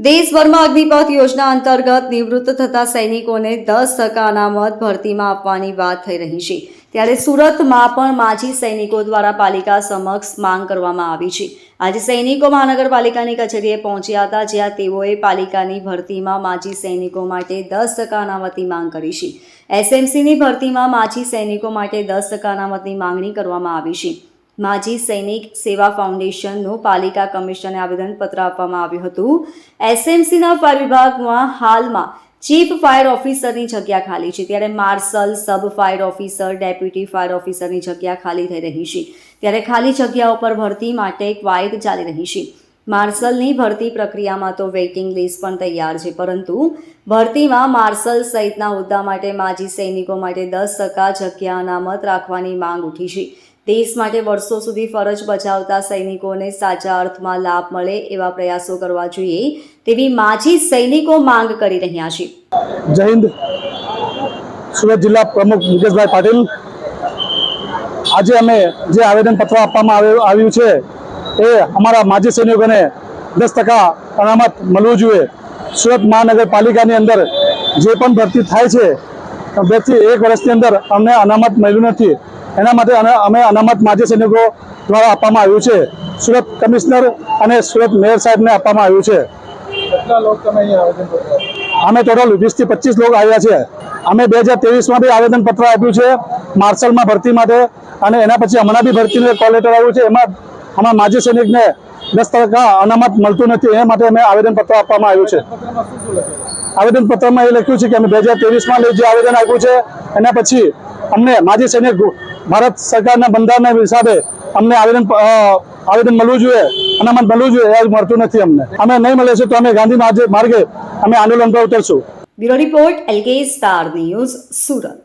દેશભરમાં અગ્નિપથ યોજના અંતર્ગત નિવૃત્ત થતા સૈનિકોને દસ ટકા અનામત ભરતીમાં આપવાની વાત થઈ રહી છે. ત્યારે સુરતમાં પણ માજી સૈનિકો દ્વારા પાલિકા સમક્ષ માંગ કરવામાં આવી છે. આજે સૈનિકો મહાનગરપાલિકાની કચેરીએ પહોંચ્યા હતા, જ્યાં તેઓએ પાલિકાની ભરતીમાં માજી સૈનિકો માટે દસ ટકા અનામતની માંગ કરી છે. એસએમસીની ભરતીમાં માજી સૈનિકો માટે દસ ટકા અનામતની માંગણી કરવામાં આવી છે. માજી સૈનિક સેવા ફાઉન્ડેશનનું પાલિકા કમિશનને આવેદનપત્ર આપવામાં આવ્યું હતું. એસએમસીના ફાયર વિભાગમાં હાલમાં ચીફ ફાયર ઓફિસરની જગ્યા ખાલી છે. ત્યારે marshal sub fire officer, deputy fire ઓફિસરની જગ્યા ખાલી થઈ રહી છે. ત્યારે ખાલી જગ્યા ઉપર ભરતી માટે ક્વાયત ચાલી રહી છે. માર્શલની ભરતી પ્રક્રિયામાં તો વેઇટિંગ લિસ્ટ પણ તૈયાર છે. પરંતુ ભરતીમાં માર્શલ સહિતના હોદ્દા માટે માજી સૈનિકો માટે દસ ટકા જગ્યા અનામત રાખવાની માંગ ઉઠી છે. દેશ માટે વર્ષો સુધી ફરજ બજાવતા સૈનિકોને સાચા અર્થમાં લાભ મળે એવા પ્રયાસો કરવા જોઈએ તેવી માજી સૈનિકો માંગ કરી રહ્યા છે. જય હિન્દ. સુરત જિલ્લા પ્રમુખ મુકેશભાઈ પાટીલ. આજે અમે જે આવેદનપત્ર આપવામાં આવ્યું આવ્યું છે એ અમારા માજી સૈનિકોને દસ ટકા અનામત મળવું જોઈએ. સુરત મહાનગરપાલિકાની અંદર જે પણ ભરતી થાય છે બેથી એક વર્ષની અંદર અમને અનામત મળ્યું નથી. એના માટે અમે અનામત માજી સૈનિકો દ્વારા આપવામાં આવ્યું છે. સુરત કમિશનર અને સુરત મેયર સાહેબને આપવામાં આવ્યું છે. અમે ટોટલ વીસથી પચીસ લોકો આવ્યા છે અમે બે હજાર ત્રેવીસમાં બી આવેદનપત્ર આપ્યું છે માર્શલમાં ભરતી માટે અને એના પછી હમણાં બી ભરતીનું કોલ લેટર આવ્યું છે. એમાં અમારા માજી સૈનિકને દસ ટકા અનામત મળતું નથી. એ માટે અમે આવેદનપત્ર આપવામાં આવ્યું છે. આવેદનપત્રમાં એ લખ્યું છે કે અમે બે હજાર ત્રેવીસમાં જે આવેદન આપ્યું છે એના પછી અમને માજી સૈનિક ભારત સરકારના બંધારણના હિસાબે અમને આવેદન આવેદન મળવું જોઈએ અનામત મળવું જોઈએ, એ મળતું નથી અમને. અમે નહીં મળે છે તો અમે ગાંધી માર્ગે અમે આંદોલન પર ઉતરશું. Bureau report, LK star news, Surat.